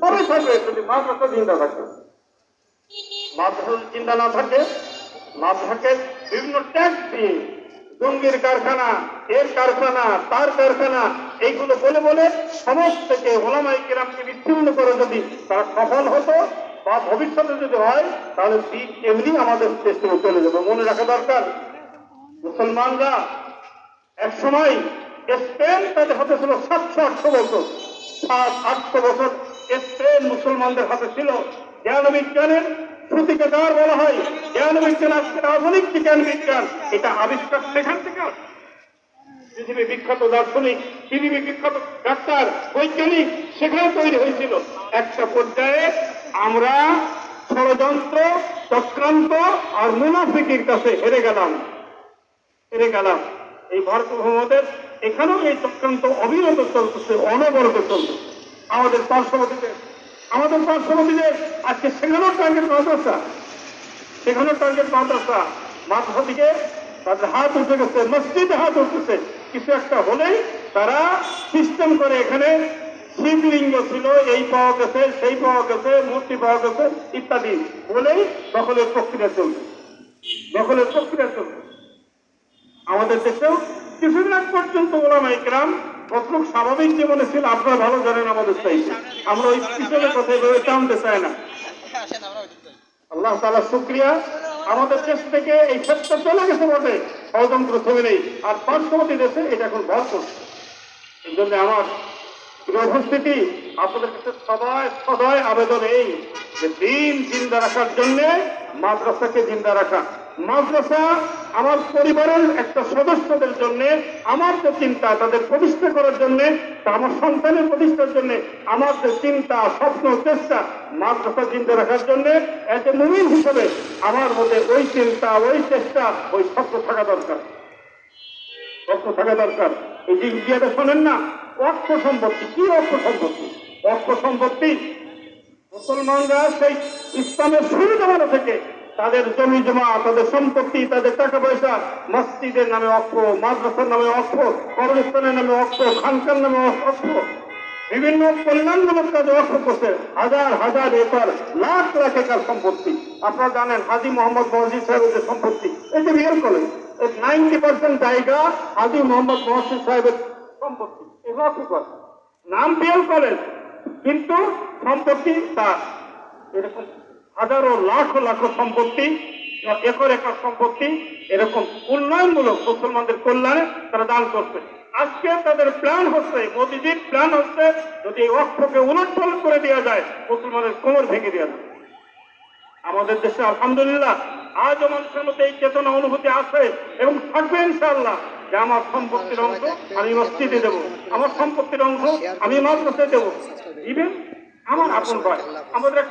সবই থাকবে যদি মাদ্রাসা জিন্দা থাকে। মাদ্রাসা চিন্তা না থাকে, মাদ্রাসাকে বিভিন্ন ট্যাক্স দিয়ে জঙ্গির কারখানা, এর কারখানা, তার কারখানা, এইগুলো বলে বলে সমাজ থেকে ওলামাই কিরামকে বিচ্ছিন্ন করে যদি তারা সফল হতো বা ভবিষ্যতে যদি হয়, তাহলে দিন এমনি আমাদের দেশ থেকে চলে যাবে। মনে রাখা দরকার, মুসলমানরা এক সময় স্পেন তাদের হাতে ছিল সাতশো আটশো বছর, সাত আটশো বছর স্পেন মুসলমানদের হাতে ছিল। জ্ঞান বিজ্ঞানের শ্রুতিকাগার বলা হয় জ্ঞান বিজ্ঞান আজকের আধুনিক জ্ঞান বিজ্ঞান এটা আবিষ্কার সেখান থেকে পৃথিবী বিখ্যাত দার্শনিক পৃথিবী বিখ্যাত ডাক্তার, বৈজ্ঞানিক, সেখানে তৈরি হয়েছিল। একটা পর্যায়ে আমরা ষড়যন্ত্র, চক্রান্ত আর মুনাফিকির কাছে হেরে গেলাম। হেরে গেলাম। এই ভারত মোহাম্মদের এখানেও এই চক্রান্ত অবিরত চলতেছে, অনবরত চলতেছে। আমাদের পার্শ্ববর্তীদের আমাদের পার্শ্ববর্তীদের আজকে সেখানেও টার্গেট মাদ্রাসা সেখানেও টার্গেট মাদ্রাসা মাদ্রাসা থেকে তাদের হাত উঠে গেছে, মসজিদে হাত উঠতেছে। কিছু একটা হলেই তারা সিস্টেম করে এখানে শিবলিঙ্গ ছিল, এই পাওয়া গেছে, সেই পাওয়া গেছে, মূর্তি পাওয়া গেছে, ইত্যাদি বলেই দখলের প্রক্রিয়া চলবে। দখলের প্রক্রিয়া চলবে। আমাদের দেশেও কিছুদিন আগ পর্যন্ত ওলামা ইকরাম কতটুক স্বাভাবিক জীবনে ছিল, আপনারা ভালো জানেন আমাদের চাইছে আমরা ওই পিছনের কথা এভাবে টানতে চাই না। আল্লাহ তালা শুক্রিয়া। আমাদের দেশ থেকে এই ক্ষেত্রে চলে গেছে বটে। ষড়যন্ত্র থেমে নেই। আর পার্শ্ববর্তী দেশে এটা এখন ভর করছে। এই জন্য আমার উপস্থিতি, আপনাদের কাছে সবাই সদয় আবেদন এই যে দিন জিন্দা রাখার জন্যে মাদ্রাসাকে জিন্দা রাখা। মাদ্রাসা আমার পরিবারের একটা সদস্যদের জন্য আমার যে চিন্তা তাদের প্রতিষ্ঠা করার জন্য আমার সন্তানের প্রতিষ্ঠার জন্য আমার যে চিন্তা, স্বপ্ন, চেষ্টা মাদ্রাসা জিন্দা রাখার জন্য এজ মুমিন হিসেবে আমার মধ্যে ওই চিন্তা, ওই চেষ্টা, ওই স্বপ্ন থাকা দরকার। অর্থ থাকা দরকার। এই যে ইন্ডিয়াতে শোনেন না, অর্থ সম্পত্তি, কি অর্থ সম্পত্তি? অর্থ সম্পত্তি মুসলমানরা সেই ইসলামের শুরু জমানো থেকে তাদের জমি জমা, তাদের সম্পত্তি, তাদের টাকা পয়সা, মসজিদের নামে অক্ষ, মাদ্রাসার নামে অক্ষ, কবরস্থানের নামে অক্ষ, খানকার নামে অক্ষ, বিভিন্ন কল্যাণমূলক কাজে অর্থ করছে। হাজার হাজার একর, লাখ লাখ একর সম্পত্তি। আপনারা জানেন, হাজি মোহাম্মদ মসজিদ সাহেবের যে সম্পত্তি, এই যে বিএল কলেজ নাইনটি পার্সেন্ট জায়গা হাজি মোহাম্মদ মহসিদ সাহেবের সম্পত্তি। এগুলো নাম বিএল কলেজ, কিন্তু সম্পত্তি তার। এরকম হাজারো, লাখ লাখ সম্পত্তি একর একর সম্পত্তি এরকম উন্নয়নমূলক মুসলমানদের কল্যাণে তারা দান করছে। আজকে তাদের প্ল্যান হচ্ছে মোদিজির প্ল্যান হচ্ছে, যদি এই অক্ষকে উলটপালট করে দেওয়া যায়, মুসলমানের কোমর ভেঙে দেওয়া যায় আমাদের দেশে আলহামদুলিল্লাহ আজও মানুষের মধ্যে এই চেতনা অনুভূতি আছে এবং থাকবে ইনশাআল্লাহ যে আমার সম্পত্তির অংশ আমি মসজিদে দেব, আমার সম্পত্তির অংশ আমি মাদ্রাসায় দেবো। দিবেন আমার আপন ভাই, আমাদের